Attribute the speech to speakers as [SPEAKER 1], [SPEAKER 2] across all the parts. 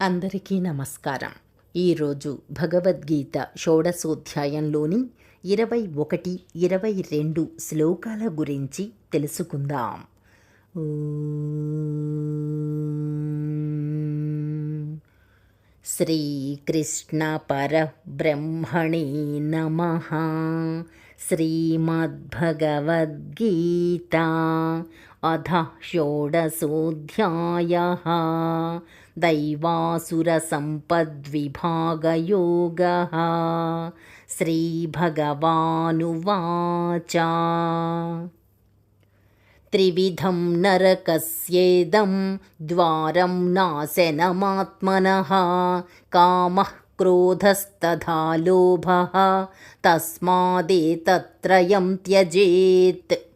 [SPEAKER 1] అందరికీ నమస్కారం. ఈరోజు భగవద్గీత షోడశోధ్యాయంలోని ఇరవై ఒకటి ఇరవై రెండు శ్లోకాల గురించి తెలుసుకుందాం. శ్రీకృష్ణ పరబ్రహ్మణే నమ. శ్రీమద్భగవద్గీత अध षोडशोऽध्यायः। दैवासुरसम्पद्विभागयोगः। श्रीभगवानुवाच। त्रिविधं नरकस्येदं द्वारं नाशनमात्मनः। कामः क्रोधस्तथा लोभः तस्मादेतत्त्रयं त्यजेत्।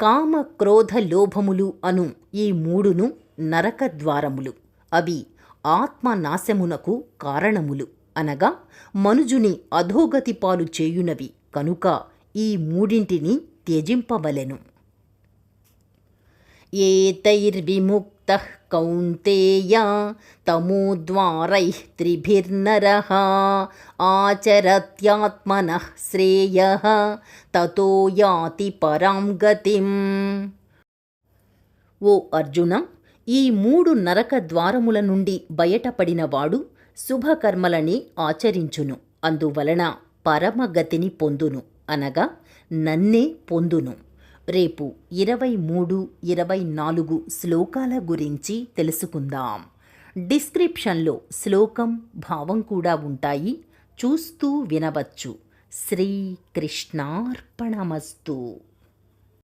[SPEAKER 1] కామ క్రోధ లోభములు అను ఈ మూడును నరక ద్వారములు అవి ఆత్మనాశమునకు కారణములు. అనగా మనుజుని అధోగతి పాలు చేయునవి కనుక ఈ మూడింటిని త్యజింపవలెను. ఏతైర్విముక్త కౌంతేయ తమోద్వారైः త్రిభిర్నర ఆచరత్యాత్మన శ్రేయः తతో యాతి పరాం గతిం ఓ అర్జున ఈ మూడు నరక ద్వారముల నుండి బయటపడినవాడు శుభకర్మలని ఆచరించును అందువలన పరమగతిని పొందును అనగా నన్నే పొందును. రేపు ఇరవై మూడు ఇరవై నాలుగు శ్లోకాల గురించి తెలుసుకుందాం. డిస్క్రిప్షన్లో శ్లోకం భావం కూడా ఉంటాయి. చూస్తూ వినవచ్చు. శ్రీకృష్ణార్పణమస్తు.